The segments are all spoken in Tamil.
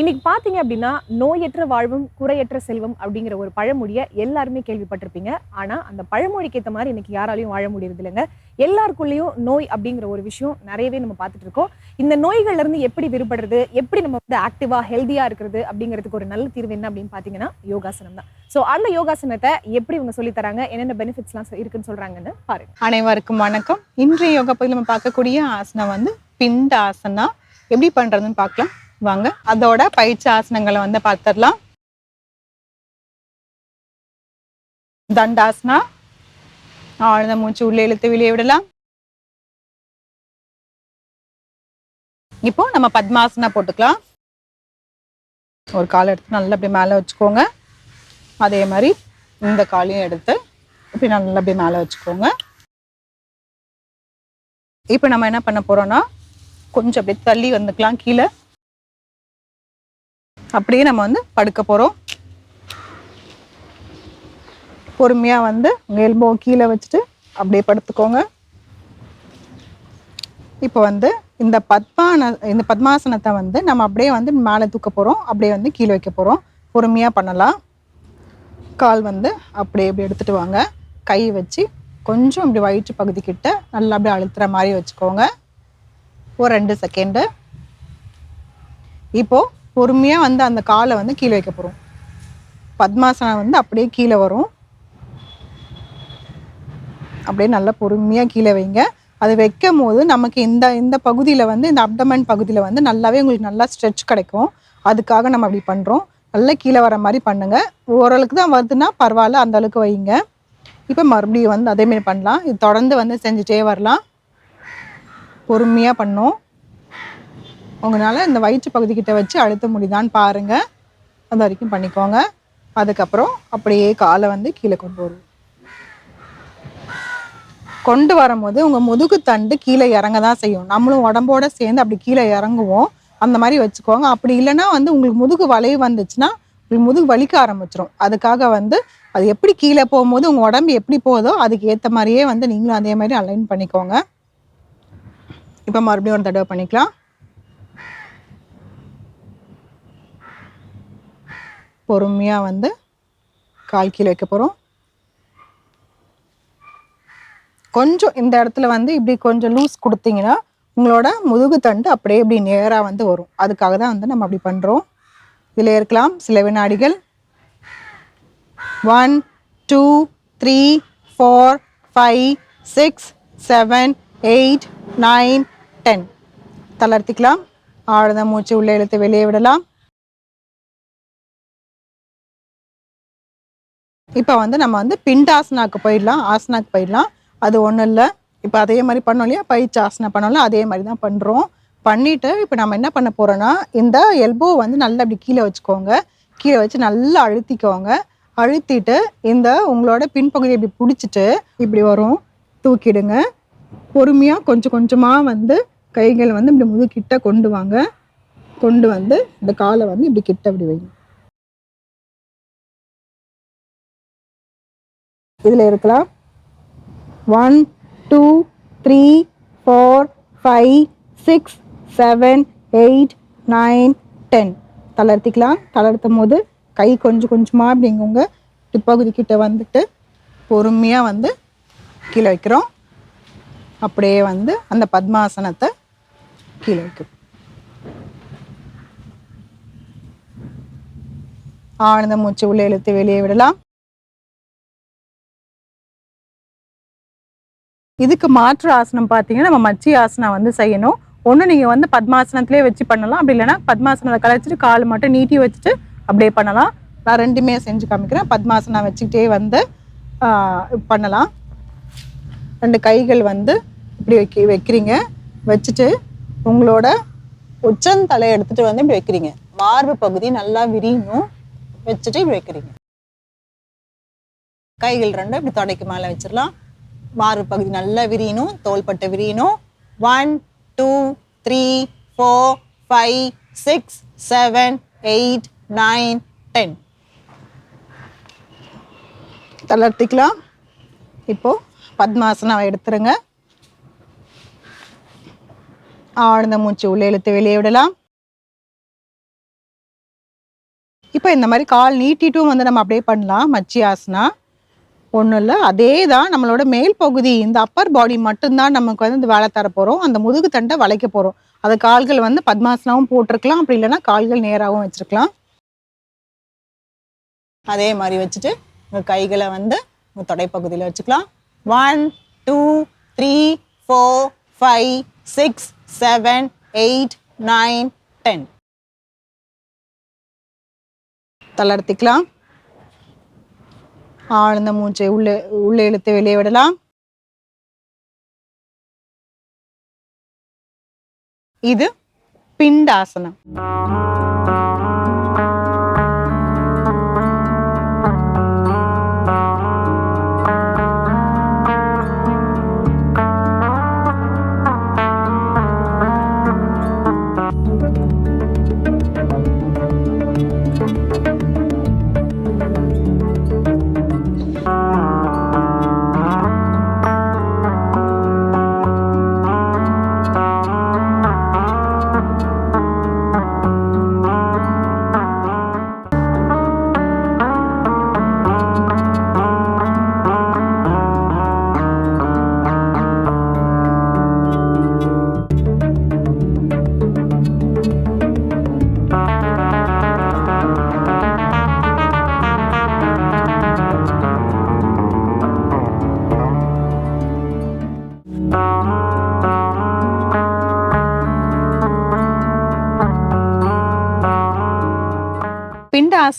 இன்னைக்கு பாத்தீங்க அப்படின்னா நோயற்ற வாழ்வும் குறையற்ற செல்வம் அப்படிங்கிற ஒரு பழமொழியை எல்லாருமே கேள்விப்பட்டிருப்பீங்க. ஆனா அந்த பழமொழிக்கு ஏத்த மாதிரி இன்னைக்கு யாராலையும் வாழ முடியறது இல்லைங்க எல்லாருக்குள்ளேயும் நோய் அப்படிங்கிற ஒரு விஷயம் நிறையவே நம்ம பார்த்துட்டு இருக்கோம். இந்த நோய்கள்ல இருந்து எப்படி விடுபடுறது எப்படி நம்ம வந்து ஆக்டிவா ஹெல்தியா இருக்கிறது அப்படிங்கிறதுக்கு ஒரு நல்ல தீர்வு என்ன அப்படின்னு பாத்தீங்கன்னா யோகாசனம் தான். ஸோ அந்த யோகாசனத்தை எப்படி இவங்க சொல்லி தராங்க என்னென்ன பெனிஃபிட்ஸ்லாம் இருக்குன்னு சொல்றாங்கன்னு பாருங்க. அனைவருக்கும் வணக்கம். இன்றைய யோகா பகுதியில் நம்ம பார்க்கக்கூடிய ஆசனம் வந்து பிண்டாசனா. எப்படி பண்றதுன்னு பார்க்கலாம். வாங்க. அதோட பயிற்சி ஆசனங்களை வந்து பார்த்துடலாம் தண்டாசனா ஆழ்ந்த மூச்சு உள்ளே இழுத்து வெளியே விடலாம். இப்போ நம்ம பத்மாசனா போட்டுக்கலாம். ஒரு கால் எடுத்து நல்லா அப்படி மேலே வச்சுக்கோங்க. அதே மாதிரி இந்த காலையும் எடுத்து இப்படி நல்லா அப்படி மேலே வச்சுக்கோங்க. இப்போ நம்ம என்ன பண்ண போறோம்னா கொஞ்சம் அப்படியே தள்ளி வந்துக்கலாம் கீழே. அப்படியே நம்ம வந்து படுக்க போகிறோம் பொறுமையாக வந்து உங்கள் எல்போ கீழே வச்சுட்டு அப்படியே படுத்துக்கோங்க. இப்போ வந்து இந்த பத்மான இந்த பத்மாசனத்தை வந்து நம்ம அப்படியே வந்து மேலே தூக்க போகிறோம் அப்படியே வந்து கீழே வைக்க போகிறோம் பொறுமையாக பண்ணலாம். கால் வந்து அப்படியே இப்படி எடுத்துட்டு வாங்க. கை வச்சு கொஞ்சம் இப்படி வயிற்று பகுதி கிட்ட நல்லா அப்படியே அழுத்துற மாதிரி வச்சுக்கோங்க. ஒரு ரெண்டு செகண்டு இப்போது பொறுமையாக வந்து அந்த காலை வந்து கீழே வைக்க போகிறோம் பத்மாசனம் வந்து அப்படியே கீழே வரும். அப்படியே நல்லா பொறுமையாக கீழே வைங்க. அது வைக்கும் போது நமக்கு இந்த இந்த பகுதியில் வந்து இந்த அப்டமன் பகுதியில் வந்து நல்லாவே உங்களுக்கு நல்லா ஸ்ட்ரெச் கிடைக்கும். அதுக்காக நம்ம அப்படி பண்ணுறோம் நல்லா கீழே வர மாதிரி பண்ணுங்கள் ஓரளவுக்கு தான் வருதுன்னா பரவாயில்ல அந்த அளவுக்கு வைங்க. இப்போ மறுபடியும் வந்து அதேமாரி பண்ணலாம். இது தொடர்ந்து வந்து செஞ்சுட்டே வரலாம். பொறுமையாக பண்ணோம். உங்களால் இந்த வயிற்று பகுதிக்கிட்ட வச்சு அழுத்த முடியுதான்னு பாருங்கள் அது வரைக்கும் பண்ணிக்கோங்க. அதுக்கப்புறம் அப்படியே காலை வந்து கீழே கொண்டு வருவோம். கொண்டு வரும்போது உங்கள் முதுகு தண்டு கீழே இறங்க தான் செய்யும். நம்மளும் உடம்போட சேர்ந்து அப்படி கீழே இறங்குவோம். அந்த மாதிரி வச்சுக்கோங்க. அப்படி இல்லைன்னா வந்து உங்களுக்கு முதுகு வளைவு வந்துச்சுன்னா உங்களுக்கு முதுகு வலிக்க ஆரம்பிச்சிடும் அதுக்காக வந்து அது எப்படி கீழே போகும்போது உங்கள் உடம்பு எப்படி போகுதோ அதுக்கு ஏற்ற மாதிரியே வந்து நீங்களும் அதே மாதிரி அலைன் பண்ணிக்கோங்க. இப்போ மறுபடியும் ஒரு தடவை பண்ணிக்கலாம். பொறுமையாக வந்து கால் கீழே வைக்க போகிறோம் கொஞ்சம் இந்த இடத்துல வந்து இப்படி கொஞ்சம் லூஸ் கொடுத்தீங்கன்னா உங்களோட முதுகு தண்டு அப்படியே இப்படி நேராக வந்து வரும். அதுக்காக தான் வந்து நம்ம அப்படி பண்ணுறோம் இதில் இருக்கலாம். சில வினாடிகள். One two three four five six seven eight nine ten தளர்த்திக்கலாம். ஆழ்ந்த மூச்சு உள்ளே இழுத்து வெளியே விடலாம். இப்போ வந்து நம்ம வந்து பிண்டாசனாக்கு போயிடலாம் ஆசனாக்கு போயிடலாம். அது ஒன்றும் இல்லை. இப்போ அதே மாதிரி பண்ணோம் இல்லையா? பயிற்சி ஆசனா பண்ணோம்ல அதே மாதிரி தான் பண்ணுறோம் பண்ணிட்டு இப்போ நம்ம என்ன பண்ண போகிறோன்னா இந்த எல்போ வந்து நல்லா அப்படி கீழே வச்சுக்கோங்க. கீழே வச்சு நல்லா அழுத்திக்கோங்க. அழுத்திட்டு இந்த உங்களோட பின்பகுதியை இப்படி பிடிச்சிட்டு இப்படி வரும். தூக்கிடுங்க. பொறுமையாக கொஞ்சம் கொஞ்சமாக வந்து கைகள் வந்து இப்படி முதுகிட்ட கொண்டு வாங்க. கொண்டு வந்து இந்த காலை வந்து இப்படி கிட்ட இப்படி வைங்க. இதில் இருக்கலாம். One two three four five six seven eight nine ten தளர்த்திக்கலாம். தளர்த்தும் போது கை கொஞ்சம் கொஞ்சமாக அப்படிங்க உங்க பிற்பகுதி கிட்ட வந்துட்டு பொறுமையாக வந்து கீழே வைக்கிறோம். அப்படியே வந்து அந்த பத்மாசனத்தை கீழே வைக்கிறோம் ஆனந்த மூச்சு உள்ளே இழுத்து வெளியே விடலாம். இதுக்கு மாற்று ஆசனம் பார்த்தீங்கன்னா நம்ம மச்சி ஆசனம் வந்து செய்யணும். ஒன்று நீங்கள் வந்து பத்மாசனத்திலே வச்சு பண்ணலாம். அப்படி இல்லைன்னா பத்மாசனத்தை கலைச்சிட்டு கால் மட்டும் நீட்டி வச்சுட்டு அப்படியே பண்ணலாம். நான் ரெண்டுமே செஞ்சு காமிக்கிறேன். பத்மாசனம் வச்சுக்கிட்டே வந்து ஆஹ், பண்ணலாம். ரெண்டு கைகள் வந்து இப்படி வைக்க வைக்கிறீங்க. வச்சுட்டு உங்களோட உச்சந்தலை எடுத்துட்டு வந்து இப்படி வைக்கிறீங்க. மார்பு பகுதி நல்லா விரியணும். வச்சுட்டு இப்படி வைக்கிறீங்க. கைகள் ரெண்டும் இப்படி தொடைக்கு மேலே வச்சிடலாம். மாறு பகுதி. நல்லா விரியணும் தோள்பட்டை விரியணும். One two three four five six seven eight nine ten தளர்த்திக்கலாம். இப்போ பத்மாசனம் எடுத்துருங்க. ஆழ்ந்த மூச்சு உள்ளே இழுத்து வெளியே விடலாம். இப்போ இந்த மாதிரி கால் நீட்டிட்டும் வந்து நம்ம அப்படியே பண்ணலாம். மச்சி ஆசனா ஒன்றும் இல்லை அதே தான் நம்மளோட மேல் பகுதி இந்த அப்பர் பாடி மட்டும்தான் நமக்கு வந்து இந்த வேலை தர போகிறோம் அந்த முதுகு தண்டை வளைக்க போகிறோம் அது கால்கள் வந்து பத்மாசனாவும் போட்டிருக்கலாம். அப்படி இல்லைன்னா கால்கள் நேராகவும் வச்சுருக்கலாம். அதே மாதிரி வச்சுட்டு உங்கள் கைகளை வந்து உங்கள் தொடைப்பகுதியில் வச்சுக்கலாம். One two three four five six seven eight nine ten தளர்த்திக்கலாம் ஆழ்ந்த மூச்சை உள்ளே உள்ளே இழுத்து வெளியே விடலாம். இது பிண்டாசனம்.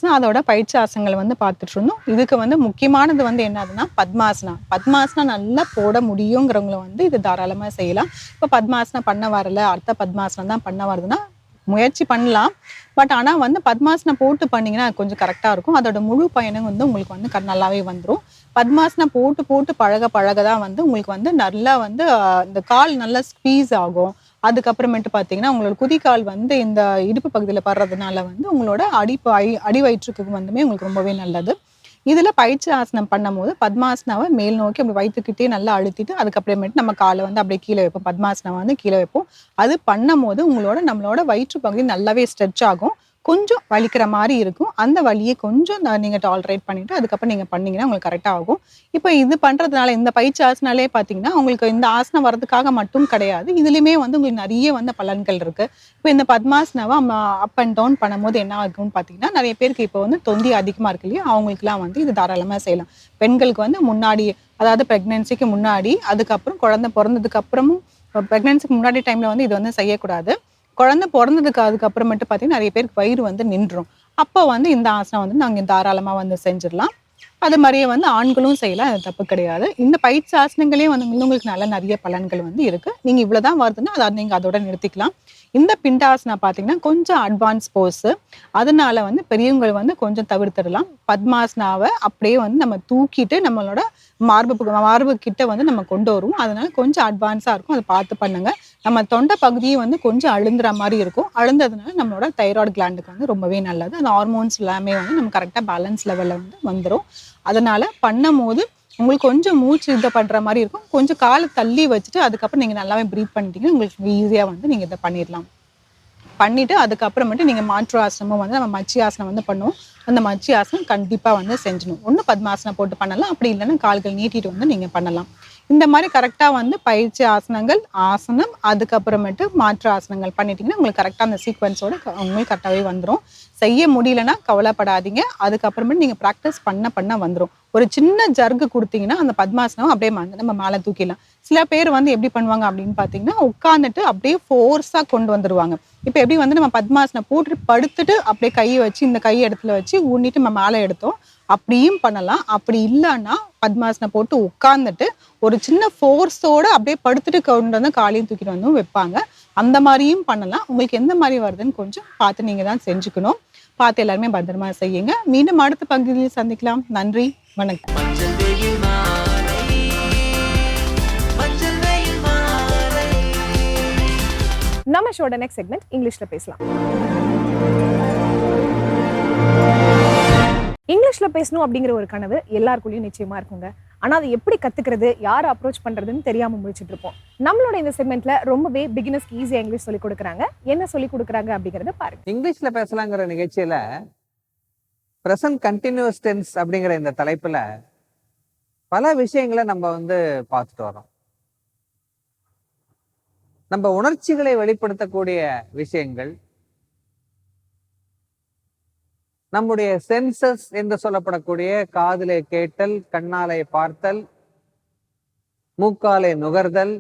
ஆசனம் அதோட பயிற்சி ஆசனங்களை வந்து பார்த்துட்டு இருந்தோம். இதுக்கு வந்து முக்கியமானது வந்து என்னதுன்னா பத்மாசனா. பத்மாசனா நல்லா போட முடியுங்கிறவங்கள வந்து இது தாராளமாக செய்யலாம். இப்போ பத்மாசனம் பண்ண வரல அடுத்த பத்மாசனம் தான் பண்ண வருதுன்னா முயற்சி பண்ணலாம். பட் ஆனால் வந்து பத்மாசனம் போட்டு பண்ணிங்கன்னா அது கொஞ்சம் கரெக்டாக இருக்கும். அதோட முழு பயணம் வந்து உங்களுக்கு வந்து க- நல்லாவே வந்துடும் பத்மாசனம் போட்டு போட்டு பழக பழக தான் வந்து உங்களுக்கு வந்து நல்லா வந்து இந்த கால் நல்லா ஸ்பீஸ் ஆகும். அதுக்கப்புறமேட்டு பார்த்தீங்கன்னா உங்களோட குதிக்கால் வந்து இந்த இடுப்பு பகுதியில் படுறதுனால வந்து உங்களோட அடி பை- அடி வயிற்றுக்கு வந்துமே உங்களுக்கு ரொம்பவே நல்லது. இதில் பயிற்சி ஆசனம் பண்ணும்போது பத்மாசனாவை மேல் நோக்கி அப்படி வயிற்றுக்கிட்டே நல்லா அழுத்திட்டு அதுக்கப்புறமேட்டு நம்ம காலை வந்து அப்படியே கீழே வைப்போம். பத்மாசனாவை வந்து கீழே வைப்போம். அது பண்ணும்போது உங்களோட நம்மளோட வயிற்று பகுதி நல்லாவே ஸ்ட்ரெச் ஆகும். கொஞ்சம் வலிக்கிற மாதிரி இருக்கும். அந்த வலியை கொஞ்சம் நீங்கள் டாலரேட் பண்ணிவிட்டு அதுக்கப்புறம் நீங்கள் பண்ணிங்கன்னா உங்களுக்கு கரெக்டாக ஆகும். இப்போ இது பண்ணுறதுனால இந்த பயிற்சி ஆசனாலே பார்த்தீங்கன்னா உங்களுக்கு இந்த ஆசனம் வரதுக்காக மட்டும் கிடையாது. இதுலேயுமே வந்து உங்களுக்கு நிறைய வந்து பலன்கள் இருக்குது இப்போ இந்த பத்மாசனாவை அப் அண்ட் டவுன் பண்ணும்போது என்ன ஆகும்னு பார்த்தீங்கன்னா நிறைய பேருக்கு இப்போ வந்து தொந்தி அதிகமாக இருக்கு இல்லையா? அவங்களுக்குலாம் வந்து இது தாராளமாக செய்யலாம். பெண்களுக்கு வந்து முன்னாடி அதாவது ப்ரெக்னென்சிக்கு முன்னாடி அதுக்கப்புறம் குழந்தை பிறந்ததுக்கு அப்புறமும் ப்ரெக்னென்சிக்கு முன்னாடி டைமில் வந்து இது வந்து செய்யக்கூடாது. குழந்தை பிறந்ததுக்கு அதுக்கப்புறமேட்டு பார்த்தீங்கன்னா நிறைய பேருக்கு வயிறு வந்து நின்றும் அப்போ வந்து இந்த ஆசனம் வந்து நாங்கள் தாராளமாக வந்து செஞ்சிடலாம். அது மாதிரியே வந்து ஆண்களும் செய்யலாம் அது தப்பு கிடையாது. இந்த பயிற்சி ஆசனங்களே வந்து உங்களுக்கு நல்ல நிறைய பலன்கள் வந்து இருக்குது நீங்கள் இவ்வளோ தான் வருதுன்னா அதை நீங்கள் அதோட நிறுத்திக்கலாம். இந்த பிண்டாசனா பார்த்தீங்கன்னா கொஞ்சம் அட்வான்ஸ் போர்ஸு அதனால வந்து பெரியவங்களை வந்து கொஞ்சம் தவிர்த்திடலாம். பத்மாசனாவை அப்படியே வந்து நம்ம தூக்கிட்டு நம்மளோட மார்பு மார்பு கிட்ட வந்து நம்ம கொண்டு வருவோம். அதனால கொஞ்சம் அட்வான்ஸாக இருக்கும். அதை பார்த்து பண்ணுங்கள் நம்ம தொண்டை பகுதியை வந்து கொஞ்சம் அழுந்துற மாதிரி இருக்கும். அழுந்ததுனால நம்மளோட தைராய்டு கிளாண்டுக்கு வந்து ரொம்பவே நல்லது. அந்த ஹார்மோன்ஸ் எல்லாமே வந்து நம்ம கரெக்டாக பேலன்ஸ் லெவலில் வந்து வந்துடும் அதனால பண்ணும்போது உங்களுக்கு கொஞ்சம் மூச்சு இதை பண்ற மாதிரி இருக்கும். கொஞ்சம் காலை தள்ளி வச்சுட்டு அதுக்கப்புறம் நீங்க நல்லாவே ப்ரீத் பண்ணிட்டீங்கன்னா உங்களுக்கு ஈஸியா வந்து நீங்க இதை பண்ணிடலாம். பண்ணிட்டு அதுக்கப்புறமேட்டு நீங்க மாற்று ஆசனமும் வந்து நம்ம மச்சி ஆசனம் வந்து பண்ணுவோம். அந்த மச்சி ஆசனம் கண்டிப்பா வந்து செஞ்சணும் ஒன்று பத்மாசனம் போட்டு பண்ணலாம். அப்படி இல்லைன்னா கால்கள் நீட்டிட்டு வந்து நீங்க பண்ணலாம். இந்த மாதிரி கரெக்டாக வந்து பயிற்சி ஆசனங்கள் ஆசனம் அதுக்கப்புறமேட்டு மாற்று ஆசனங்கள் பண்ணிட்டீங்கன்னா உங்களுக்கு கரெக்டாக அந்த சீக்வன்ஸோட உங்களுக்கு கரெக்டாகவே வந்துடும் செய்ய முடியலன்னா கவலைப்படாதீங்க. அதுக்கப்புறமேட்டு நீங்கள் ப்ராக்டிஸ் பண்ண பண்ண வந்துடும் ஒரு சின்ன ஜர்கு கொடுத்தீங்கன்னா அந்த பத்மாசனம் அப்படியே நம்ம மேலே தூக்கிடலாம். சில பேர் வந்து எப்படி பண்ணுவாங்க அப்படின்னு பார்த்தீங்கன்னா உட்காந்துட்டு அப்படியே ஃபோர்ஸாக கொண்டு வந்துடுவாங்க இப்போ எப்படி வந்து நம்ம பத்மாசனை போட்டு படுத்துட்டு அப்படியே கையை வச்சு இந்த கை இடத்துல வச்சு ஊண்டிட்டு நம்ம மேலே எடுத்தோம். அப்படியும் பண்ணலாம். அப்படி இல்லைன்னா பத்மாசனை போட்டு உட்காந்துட்டு ஒரு சின்ன ஃபோர்ஸோடு அப்படியே படுத்துட்டு கொண்டு வந்து காலையும் தூக்கிட்டு வந்து வைப்பாங்க. அந்த மாதிரியும் பண்ணலாம். உங்களுக்கு எந்த மாதிரி வருதுன்னு கொஞ்சம் பார்த்து நீங்கள் தான் செஞ்சுக்கணும். பார்த்து எல்லாருமே பத்திரமா செய்யுங்க. மீண்டும் அடுத்த பகுதியில் சந்திக்கலாம். நன்றி. வணக்கம். நம்ம ஷோட நெக்ஸ்ட் செக்மெண்ட் இங்கிலீஷில் பேசலாம். இங்கிலீஷ்ல பேசணும் அப்படிங்கிற ஒரு கனவு எல்லாருக்குள்ளேயும் நிச்சயமா இருக்குங்க. ஆனா அதை எப்படி கத்துக்கிறது யாரை அப்ரோச் பண்றதுன்னு தெரியாம முடிச்சிட்டு இருப்போம். நம்மளோட இந்த செக்மெண்ட்ல ரொம்பவே பிகினஸ்க்கு ஈஸியா இங்கிலீஷ் சொல்லி கொடுக்குறாங்க. என்ன சொல்லி கொடுக்குறாங்க அப்படிங்கறத பாருங்க. இங்கிலீஷ்ல பேசலாங்கிற நிகழ்ச்சியில ப்ரெசன்ட் கண்டினியூஸ் டென்ஸ் அப்படிங்கிற இந்த தலைப்புல பல விஷயங்களை நம்ம வந்து பார்த்துட்டு வரோம் நம்ம உணர்ச்சிகளை வெளிப்படுத்தக்கூடிய விஷயங்கள் நம்முடைய சென்சஸ் என்று சொல்லப்படக்கூடிய காதிலே கேட்டல் கண்ணாலே பார்த்தல் மூக்காலே நுகர்தல்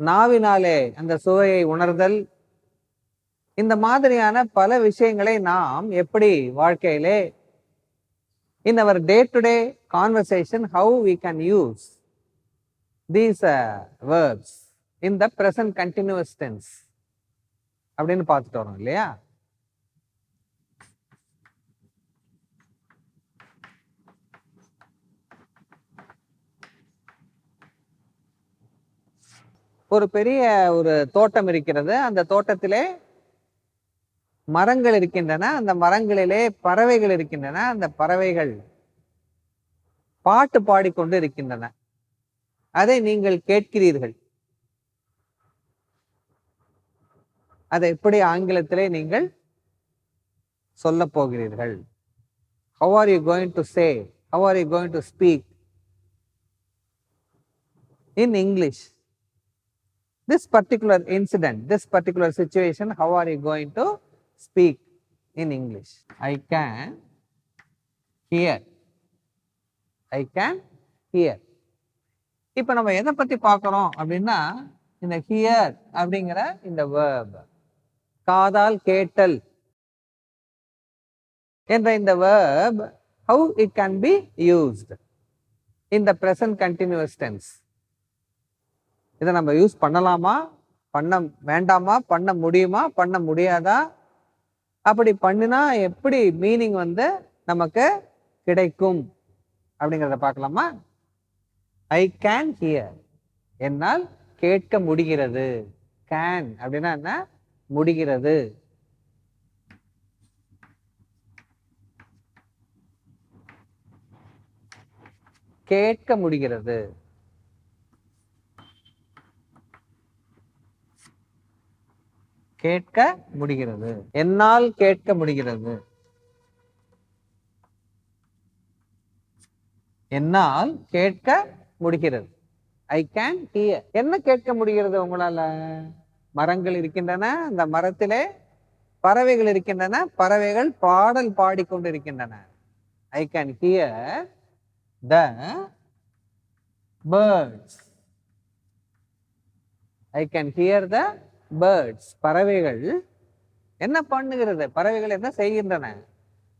நாவினாலே அந்த சுவையை உணர்தல் இந்த மாதிரியான பல விஷயங்களை நாம் எப்படி வாழ்க்கையிலே in our day to day conversation how we can use these verbs in the present continuous tense அப்படின்னு பார்த்துட்டு வரோம் இல்லையா? ஒரு பெரிய ஒரு தோட்டம் இருக்கிறது. அந்த தோட்டத்திலே மரங்கள் இருக்கின்றன. அந்த மரங்களிலே பறவைகள் இருக்கின்றன. அந்த பறவைகள் பாட்டு பாடிக்கொண்டு இருக்கின்றன. அதை நீங்கள் கேட்கிறீர்கள் அதை எப்படி ஆங்கிலத்திலே நீங்கள் சொல்ல போகிறீர்கள் how are you going to say how are you going to speak in English this particular incident, this particular situation, how are you going to speak in English? I can hear. I can hear. இப்போ நம்ம எதை பத்தி பாக்குறோம் அப்படின்னா இந்த ஹியர் அப்படிங்கிற இந்த வேர்ப் காதால் கேட்டல் என்ற இந்த verb how it can be used in the present continuous tense இதை நம்ம யூஸ் பண்ணலாமா? பண்ண வேண்டாமா? பண்ண முடியுமா? பண்ண முடியாதா? அப்படி பண்ணினா எப்படி மீனிங் வந்து நமக்கு கிடைக்கும்? அப்படிங்கிறத பார்க்கலாமா? ஐ கேன் ஹியர் என்னால் கேட்க முடிகிறது. கேன் அப்படின்னா என்ன? முடிகிறது. கேட்க முடிகிறது. கேட்க முடிகிறது. என்னால் கேட்க முடிகிறது. என்னால் கேட்க முடிகிறது. ஐ கேன் ஹியர் என்ன கேட்க முடிகிறது உங்களால? மரங்கள் இருக்கின்றன அந்த மரத்திலே பறவைகள் இருக்கின்றன பறவைகள் பாடல் பாடிக்கொண்டு இருக்கின்றன I can hear the birds I can hear the birds பறவைகள் என்ன பண்ணுகிறது? பறவைகள் என்ன செய்கின்றன?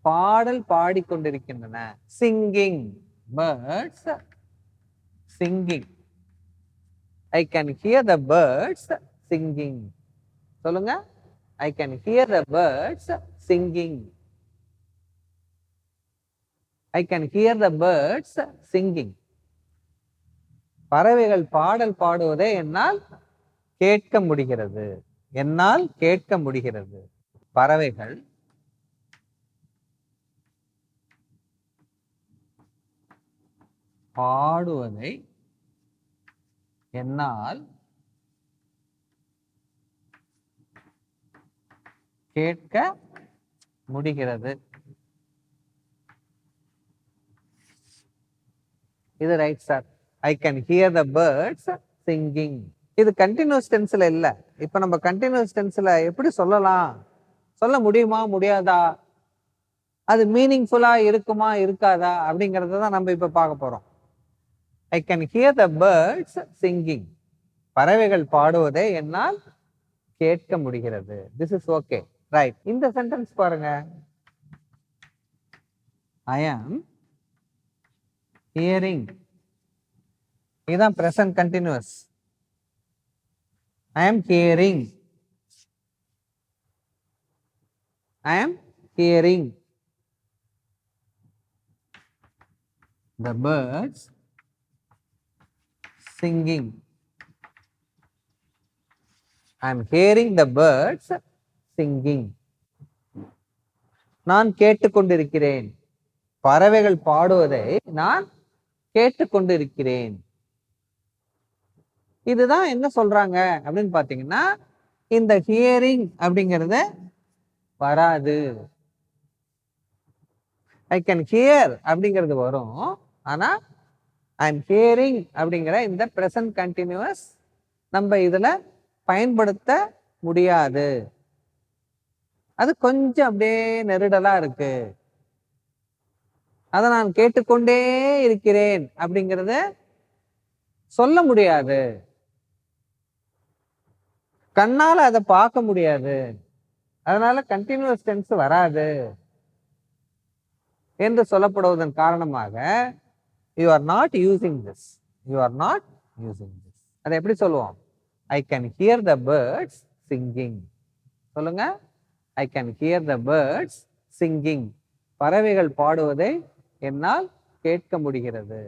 பாடல் பாடிக்கொண்டிருக்கின்றன. Singing birds singing I can hear the birds singing சொல்லுங்க. I can hear the birds singing I can hear the birds singing பறவைகள் பாடல் பாடுவதை என்னால் கேட்க முடிகிறது. என்னால் கேட்க முடிகிறது. பறவைகள் பாடுவதை என்னால் கேட்க முடிகிறது. இது right sir I can hear the birds singing இது கண்டினியூஸ் டென்ஸில் இல்ல. இப்ப நம்ம கண்டினியூஸ் டென்ஸில் எப்படி சொல்லலாம்? சொல்ல முடியுமா? முடியாதா? அது மீனிங்ஃபுல்லாக இருக்குமா? இருக்காதா? அப்படிங்கிறத தான் நம்ம இப்போ பார்க்க போறோம். I can hear the birds singing பறவைகள் பாடுவதை என்னால் கேட்க முடிகிறது. திஸ் இஸ் ஓகே ரைட் இந்த சென்டென்ஸ் பாருங்க. ஐ ஆம் ஹியரிங் இதுதான் present continuous I am hearing I am hearing the birds singing. I am hearing the birds singing. நான் கேட்டுக்கொண்டிருக்கிறேன் பறவைகள் பாடுவதை நான் கேட்டுக்கொண்டிருக்கிறேன் இதுதான் என்ன சொல்றாங்க அப்படின்னு பாத்தீங்கன்னா இந்த ஹியரிங் அப்படிங்கறது வராது ஐ கேன் ஹியர் அப்படிங்கிறது வரும் ஆனா ஐ எம் ஹியரிங் அப்படிங்கிற இந்த ப்ரெசன்ட் கண்டினியூஸ் நம்ம இதில் பயன்படுத்த முடியாது. அது கொஞ்சம் அப்படியே நெருடலாக இருக்கு. அதை நான் கேட்டுக்கொண்டே இருக்கிறேன் அப்படிங்கிறத சொல்ல முடியாது. கண்ணால் அதை பார்க்க முடியாது. அதனால கண்டினியூஸ் டென்ஸ் வராது. என்று சொல்லப்படுவதன் காரணமாக you are not using this you are not using this அதை எப்படி சொல்லுவோம்? I can hear the birds singing சொல்லுங்க. I can hear the birds singing பறவைகள் பாடுவதை என்னால் கேட்க முடிகிறது.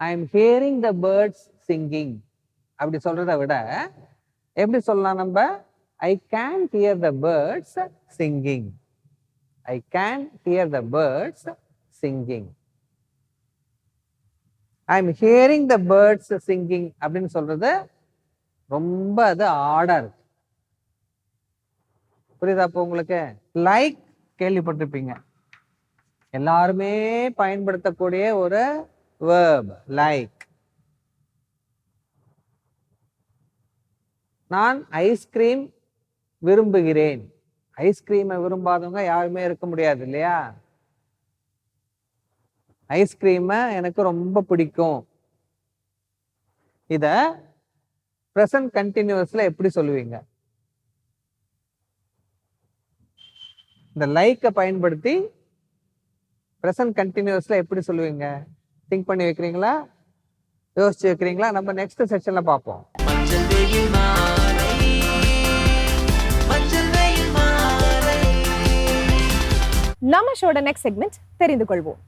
I am hearing the birds singing அப்படி சொல்றதை விட எப்படி சொல்லலாம் நம்ம? I can hear the birds singing I can hear the birds singing I am hearing the birds singing அப்படின்னு சொல்றது ரொம்ப அது ஆடா இருக்கு. புரியுதா அப்போ உங்களுக்கு? லைக் கேள்விப்பட்டிருப்பீங்க. எல்லாருமே பயன்படுத்தக்கூடிய ஒரு வேர்ப் லைக் நான் ஐஸ்கிரீம் விரும்புகிறேன். ஐஸ்கிரீமை விரும்பாதவங்க யாருமே இருக்க முடியாது இல்லையா? ஐஸ்கிரீமை எனக்கு ரொம்ப பிடிக்கும். இத ப்ரெசன்ட் கண்டினியூஸ்ல எப்படி சொல்லுவீங்க? இந்த லைக்கை பயன்படுத்தி ப்ரெசன்ட் கண்டினியூஸ்ல எப்படி சொல்லுவீங்க? திங்க் பண்ணி வைக்கிறீங்களா? யோசிச்சு வைக்கிறீங்களா? நம்ம நெக்ஸ்ட் செக்ஷன்ல பார்ப்போம். நம்ம ஷோட நெக்ஸ்ட் செக்மெண்ட் தெரிந்து கொள்வோம்.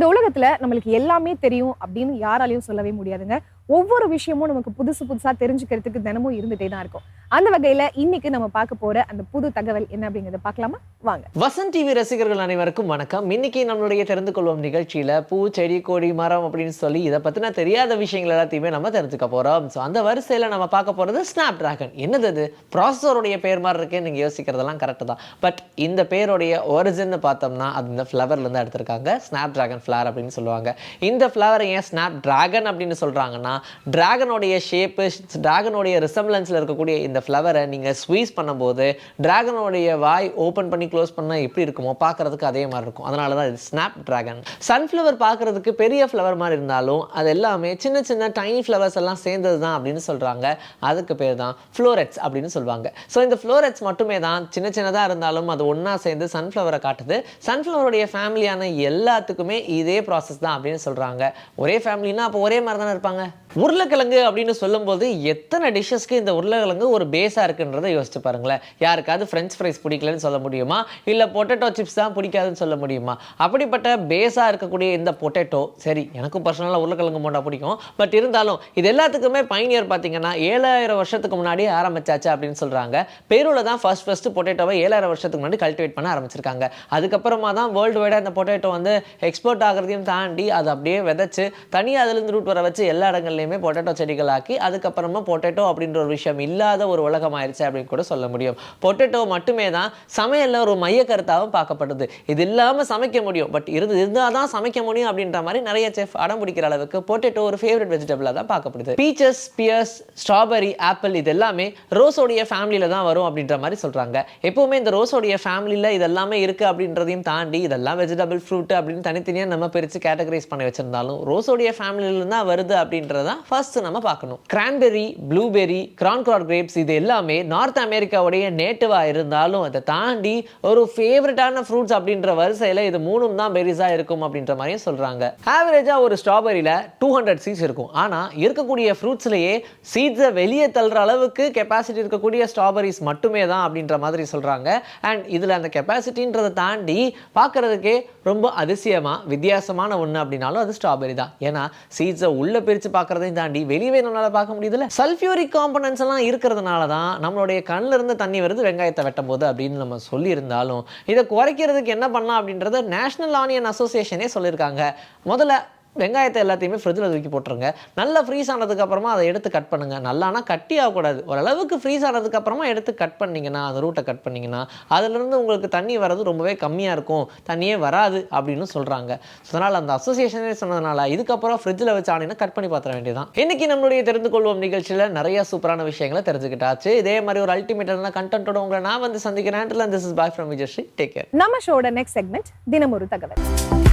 இந்த உலகத்துல நம்மளுக்கு எல்லாமே தெரியும் அப்படின்னு யாராலையும் சொல்லவே முடியாதுங்க. ஒவ்வொரு விஷயமும் நமக்கு புதுசு புதுசா தெரிஞ்சுக்கிறதுக்கு தினமும் இருந்துட்டே தான் இருக்கும். அந்த வகையில இன்னைக்கு நம்ம பார்க்க போற அந்த புது தகவல் என்ன அப்படிங்கறத பார்க்கலாமா? வாங்க. வசந்த் டிவி ரசிகர்கள் அனைவருக்கும் வணக்கம். இன்னைக்கு நம்மளுடைய தெரிந்து கொள்வோம் நிகழ்ச்சியில பூ செடி கொடி மரம் அப்படின்னு சொல்லி இதை பத்தின தெரியாத விஷயங்கள் எல்லாத்தையுமே நம்ம தெரிஞ்சுக்க போறோம். ஸோ அந்த வரிசையில நம்ம பார்க்க போறது ஸ்னாப் டிராகன் என்னது அது? ப்ராசஸருடைய பேர் மாதிரி இருக்கே நீங்க யோசிக்கிறதெல்லாம் கரெக்ட் தான். பட் இந்த பேருடைய ஒரிஜின் பார்த்தோம்னா அது இந்த ஃப்ளவர்ல இருந்து எடுத்திருக்காங்க. ஸ்னாப் டிராகன் ஃப்ளவர் அப்படின்னு சொல்லுவாங்க. இந்த ஃப்ளவர் ஏன் ஸ்னாப் டிராகன் அப்படின்னு சொல்றாங்கன்னா டிராகனுடைய ஷேப்பு டிராகனுடைய ரிசம்பளன்ஸ்ல இருக்கக்கூடிய இந்த ஃப்ளவரை நீங்க ஸ்வீஸ் பண்ணும்போது டிராகனுடைய வாய் ஓப்பன் பண்ணி க்ளோஸ் பண்ணால் எப்படி இருக்குமோ பார்க்கறதுக்கு அதே மாதிரி இருக்கும். அதனால தான் இது ஸ்னாப் டிராகன் சன்ஃப்ளவர் பார்க்குறதுக்கு பெரிய ஃப்ளவர் மாதிரி இருந்தாலும் அது எல்லாமே சின்ன சின்ன டைனி ஃப்ளவர்ஸ் எல்லாம் சேர்ந்தது தான் அப்படின்னு சொல்கிறாங்க அதுக்கு பேர் தான் ஃப்ளோரெட்ஸ் அப்படின்னு சொல்லுவாங்க. ஸோ இந்த ஃப்ளோரெட்ஸ் மட்டுமே தான் சின்ன சின்னதாக இருந்தாலும் அது ஒன்றா சேர்ந்து சன்ஃப்ளவரை காட்டுது. சன்ஃப்ளவருடைய ஃபேமிலியான எல்லாத்துக்குமே இதே ப்ராசஸ் தான் அப்படின்னு சொல்கிறாங்க ஒரே ஃபேமிலினா அப்போ ஒரே மாதிரி தானே இருப்பாங்க? உருளைக்கிழங்கு அப்படின்னு சொல்லும்போது எத்தனை டிஷ்ஷஸ்க்கு இந்த உருளைக்கிழங்கு ஒரு பேஸாக இருக்குன்றதை யோசிச்சு பாருங்களேன். யாருக்காவது ஃப்ரெஞ்ச் ஃப்ரைஸ் பிடிக்கலன்னு சொல்ல முடியுமா? இல்லை பொட்டேட்டோ சிப்ஸ் தான் பிடிக்காதுன்னு சொல்ல முடியுமா? அப்படிப்பட்ட பேஸாக இருக்கக்கூடிய இந்த பொட்டேட்டோ சரி எனக்கும் பர்சனலாக உருளைக்கிழங்கு போண்டா பிடிக்கும். பட் இருந்தாலும் இது எல்லாத்துக்குமே பைனியர் பார்த்தீங்கன்னா ஏழாயிரம் வருஷத்துக்கு முன்னாடியே ஆரம்பிச்சாச்சு அப்படின்னு சொல்கிறாங்க பெருவில் தான் ஃபர்ஸ்ட் ஃபர்ஸ்ட் பொட்டேட்டோவை ஏழாயிரம் வருஷத்துக்கு முன்னாடி கல்டிவேட் பண்ண ஆரம்பிச்சிருக்காங்க. அதுக்கப்புறமா தான் வேர்ல்டு வைடாக இந்த பொட்டேட்டோ வந்து எக்ஸ்போர்ட் ஆகிறதையும் தாண்டி அதை அப்படியே விதைச்சு தனியாக அதுலேருந்து ரூட் வர வச்சு எல்லா இடங்கள்லையுமே பொட்டேட்டோ செடிகள் ஆக்கி அதுக்கப்புறமா பொட்டேட்டோ அப்படின்ற ஒரு விஷயம் இல்லாத ஒரு உலகம் ஆயிடுச்சு அப்படின்னு கூட சொல்ல முடியும். பொட்டேட்டோ மட்டுமே தான் சமையலில் ஒரு மைய கருத்தாகவும் பார்க்கப்படுது. இது இல்லாமல் சமைக்க முடியும். பட் இருந்து இருந்தால் தான் சமைக்க முடியும் அப்படின்ற மாதிரி நிறைய செஃப் அடம் பிடிக்கிற அளவுக்கு பொட்டேட்டோ ஒரு ஃபேவரட் வெஜிடபிளாக தான் பார்க்கப்படுது. பீச்சஸ் பியர்ஸ் ஸ்ட்ராபெரி ஆப்பிள் இது எல்லாமே ரோஸோடைய ஃபேமிலியில் தான் வரும் அப்படின்ற மாதிரி சொல்கிறாங்க எப்போவுமே இந்த ரோஸோடைய ஃபேமிலியில் இதெல்லாமே இருக்குது அப்படின்றதையும் தாண்டி இதெல்லாம் வெஜிடபிள் ஃப்ரூட் அப்படின்னு தனித்தனியாக நம்ம பிரித்து கேட்டகரைஸ் பண்ணி வச்சிருந்தாலும் ரோஸோடைய ஃபேமிலியில தான் வருது அப்படின்றத தான் ஃபர்ஸ்ட் நம்ம பார்க்கணும். கிரான்பெரி ப்ளூபெரி கிரான்க்ராட் கிரேப்ஸ் இது எல்லாமே நார்த் அமெரிக்காவுடைய நேட்டிவாக இருந்தாலும் அதை தாண்டி ஒரு ஃபேவரட்டான ஃப்ரூட்ஸ் அப்படின்ற வரிசையில் இது மூணும் தான் பெரிஸாக இருக்கும் அப்படின்ற மாதிரியும் சொல்கிறாங்க ஆவரேஜாக ஒரு ஸ்ட்ராபெரியில் டூ ஹண்ட்ரட் சீட்ஸ் இருக்கும். ஆனால் இருக்கக்கூடிய ஃப்ரூட்ஸ்லேயே சீட்ஸை வெளியே தள்ளுற அளவுக்கு கெப்பாசிட்டி இருக்கக்கூடிய ஸ்ட்ராபெரிஸ் மட்டுமே தான் அப்படின்ற மாதிரி சொல்கிறாங்க அண்ட் இதில் அந்த கெப்பாசிட்டின்றதை தாண்டி பார்க்குறதுக்கே ரொம்ப அதிசயமாக வித்தியாசமான ஒன்று அப்படின்னாலும் அது ஸ்ட்ராபெரி தான். ஏன்னா சீட்ஸை உள்ளே பிரித்து பார்க்குறது பார்க்குறதையும் தாண்டி வெளியவே நம்மளால் பார்க்க முடியுதுல்ல? சல்ஃபியூரிக் காம்பனன்ஸ் எல்லாம் இருக்கிறதுனால தான் நம்மளுடைய கண்ணில் இருந்து தண்ணி வருது வெங்காயத்தை வெட்டும் போது அப்படின்னு நம்ம சொல்லியிருந்தாலும் இதை குறைக்கிறதுக்கு என்ன பண்ணலாம் அப்படின்றத நேஷனல் ஆனியன் அசோசியேஷனே சொல்லியிருக்காங்க. முதல்ல வெங்காயத்தை எல்லாத்தையுமே ஃப்ரிட்ஜில் தூக்கி போட்டுருங்க. நல்லா ஃப்ரீஸ் ஆனதுக்கப்புறமா அதை எடுத்து கட் பண்ணுங்கள் நல்லானா கட்டி ஆகக்கூடாது. ஓரளவுக்கு ஃப்ரீஸ் ஆனதுக்கப்புறமா எடுத்து கட் பண்ணிங்கன்னா அந்த ரூட்டை கட் பண்ணிங்கன்னா அதுலேருந்து உங்களுக்கு தண்ணி வர்றது ரொம்பவே கம்மியாக இருக்கும். தண்ணியே வராது அப்படின்னு சொல்கிறாங்க ஸோ அதனால் அந்த அசோசியேஷனே சொன்னதுனால இதுக்கப்புறம் ஃப்ரிட்ஜில் வச்சு ஆனினா கட் பண்ணி பார்த்துட வேண்டியதான் இன்றைக்கி நம்மளுடைய தெரிந்து கொள்வோம் நிகழ்ச்சியில் நிறைய சூப்பரான விஷயங்களை தெரிஞ்சுக்கிட்டாச்சு. இதே மாதிரி ஒரு அல்டிமேட்டான கண்டென்ட்டோட உங்களை நான் வந்து சந்திக்கிறேன். This is bye from Vijayashree take care நம்ம ஷோட நெக்ஸ்ட் செக்மெண்ட் தினமொரு தகவல்.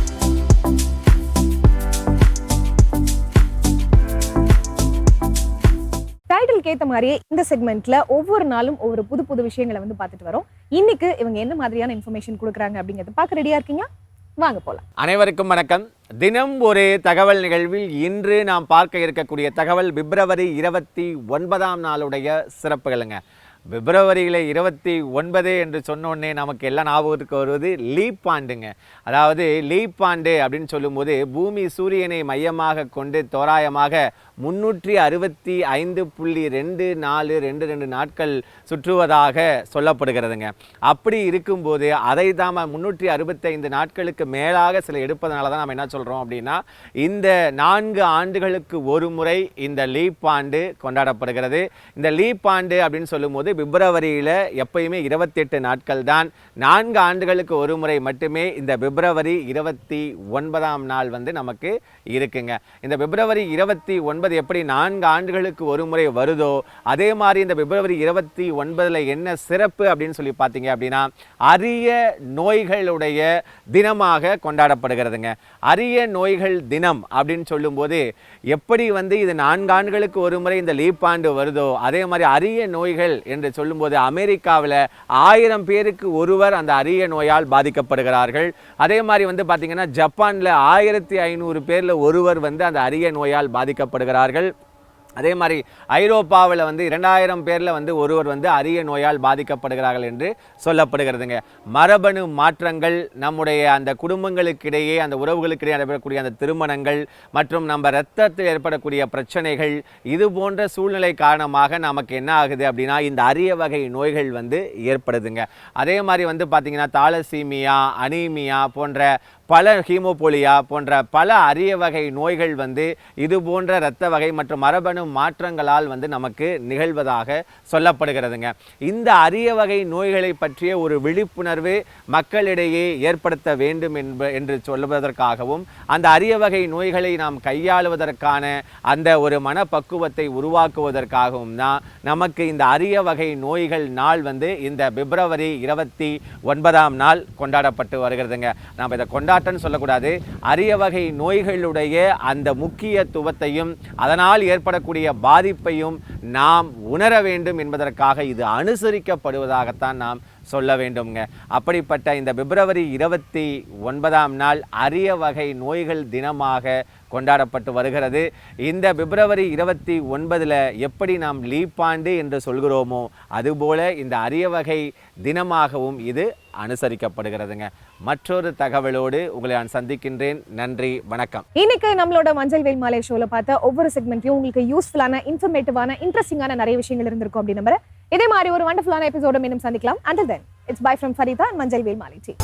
டைட்டிலுக்கு ஏற்ற மாதிரியே இந்த செக்மெண்ட்ல ஒவ்வொரு நாளும் ஒவ்வொரு புது புது விஷயங்களை வந்து பார்த்துட்டு வரோம். இன்னைக்கு இவங்க என்ன மாதிரியான இன்ஃபர்மேஷன் கொடுக்குறாங்க அப்படிங்கிறத பார்க்க ரெடியா இருக்கீங்களா? வாங்க போலாம். அனைவருக்கும் வணக்கம். தினம் ஒரு தகவல் நிகழ்வில் இன்று நாம் பார்க்க இருக்கக்கூடிய தகவல் பிப்ரவரி இருபத்தி ஒன்பதாம் நாளுடைய சிறப்புகளுங்க. பிப்ரவரியில் இருபத்தி ஒன்பது என்று சொன்னோடனே நமக்கு எல்லாம் ஞாபகத்துக்கு வருவது லீப் ஆண்டுங்க. அதாவது லீப் ஆண்டு அப்படின்னு சொல்லும்போது பூமி சூரியனை மையமாக கொண்டு தோராயமாக முன்னூற்றி அறுபத்தி ஐந்து புள்ளி ரெண்டு நாலு ரெண்டு ரெண்டு நாட்கள் சுற்றுவதாக சொல்லப்படுகிறதுங்க. அப்படி இருக்கும்போது அதை தாம முன்னூற்றி அறுபத்தைந்து நாட்களுக்கு மேலாக சில எடுப்பதனால தான் நம்ம என்ன சொல்கிறோம் அப்படின்னா இந்த நான்கு ஆண்டுகளுக்கு ஒரு முறை இந்த லீப் ஆண்டு கொண்டாடப்படுகிறது. இந்த லீப் ஆண்டு அப்படின்னு சொல்லும்போது பிப்ரவரியில் எப்பயுமே இருபத்தெட்டு நாட்கள் தான். நான்கு ஆண்டுகளுக்கு ஒரு முறை மட்டுமே இந்த பிப்ரவரி இருபத்தி ஒன்பதாம் நாள் வந்து நமக்கு இருக்குங்க. இந்த பிப்ரவரி இருபத்தி ஒன்பது எப்படி நான்கு ஆண்டுகளுக்கு ஒரு முறை வருதோ அதே மாதிரி இந்த பிப்ரவரி இருபத்தி ஒன்பதில் என்ன சிறப்பு அப்படின்னு சொல்லி பார்த்தீங்க அப்படின்னா அரிய நோய்களுடைய தினமாக கொண்டாடப்படுகிறதுங்க. அரிய நோய்கள் தினம் அப்படின்னு சொல்லும்போது எப்படி வந்து இது நான்கு ஆண்டுகளுக்கு ஒரு முறை இந்த லீப் ஆண்டு வருதோ அதே மாதிரி அரிய நோய்கள் என்று சொல்லும்போது அமெரிக்காவில் ஆயிரம் பேருக்கு ஒருவர் அந்த அரிய நோயால் பாதிக்கப்படுகிறார்கள். அதே மாதிரி வந்து பார்த்தீங்கன்னா ஜப்பானில் ஆயிரத்தி ஐநூறு பேரில் ஒருவர் வந்து அந்த அரிய நோயால் பாதிக்கப்படுகிறார்கள். அதே மாதிரி ஐரோப்பாவில் வந்து இரண்டாயிரம் பேரில் வந்து ஒருவர் வந்து அரிய நோயால் பாதிக்கப்படுகிறார்கள் என்று சொல்லப்படுகிறதுங்க. மரபணு மாற்றங்கள் நம்முடைய அந்த குடும்பங்களுக்கிடையே அந்த உறவுகளுக்கிடையே நடைபெறக்கூடிய அந்த திருமணங்கள் மற்றும் நம்ம ரத்தத்தில் ஏற்படக்கூடிய பிரச்சனைகள் இது போன்ற சூழ்நிலை காரணமாக நமக்கு என்ன ஆகுது அப்படின்னா இந்த அரிய வகை நோய்கள் வந்து ஏற்படுதுங்க. அதே மாதிரி வந்து பார்த்திங்கன்னா தாலசீமியா அனீமியா போன்ற பல ஹீமோபோலியா போன்ற பல அரிய வகை நோய்கள் வந்து இது போன்ற இரத்த வகை மற்றும் மரபணு மாற்றங்களால் வந்து நமக்கு நிகழ்வதாக சொல்லப்படுகிறதுங்க. இந்த அரிய வகை நோய்களை பற்றிய ஒரு விழிப்புணர்வு மக்களிடையே ஏற்படுத்த வேண்டும் என்ப என்று சொல்வதற்காகவும் அந்த அரிய வகை நோய்களை நாம் கையாளுவதற்கான அந்த ஒரு மனப்பக்குவத்தை உருவாக்குவதற்காகவும் தான் நமக்கு இந்த அரிய வகை நோய்கள் நாள் வந்து இந்த பிப்ரவரி இருபத்தி ஒன்பதாம் நாள் கொண்டாடப்பட்டு வருகிறதுங்க. நாம் இதை கொண்டாட்டம்னு சொல்லக்கூடாது. அரிய வகை நோய்களுடைய அந்த முக்கியத்துவத்தையும் அதனால் ஏற்படக்கூடிய பாதிப்பையும் நாம் உணர வேண்டும் என்பதற்காக இது அனுசரிக்கப்படுவதாகத்தான் நாம் சொல்ல வேண்டும்ங்க. அப்படிப்பட்ட இந்த பிப்ரவரி இருபத்தி ஒன்பதாம் நாள் அரிய வகை நோய்கள் தினமாக கொண்டாடப்பட்டு வருகிறது. இந்த பிப்ரவரி இருபத்தி ஒன்பதில் எப்படி நாம் லீப்பாண்டு என்று சொல்கிறோமோ அதுபோல இந்த அரிய வகை தினமாகவும் இது அனுசரிக்கப்படுகிறதுங்க. மற்றொரு தகவலோடு உங்களை நான் சந்திக்கின்றேன். நன்றி வணக்கம். இன்னைக்கு நம்மளோட மஞ்சள் வேல் மாலை ஷோல பார்த்த ஒவ்வொரு செக்மெண்ட்லயும் உங்களுக்கு யூஸ்ஃபுல்லான இன்ஃபர்மேட்டிவான இன்ட்ரெஸ்டிங்கான நிறைய விஷயங்கள் இருந்திருக்கும் அப்படின்னு நம்புறேன். இதே மாதிரி ஒரு வண்டர்ஃபுல்லான எபிசோட மீண்டும் சந்திக்கலாம். Until then it's bye from Farida Manjal Vel Maalai tea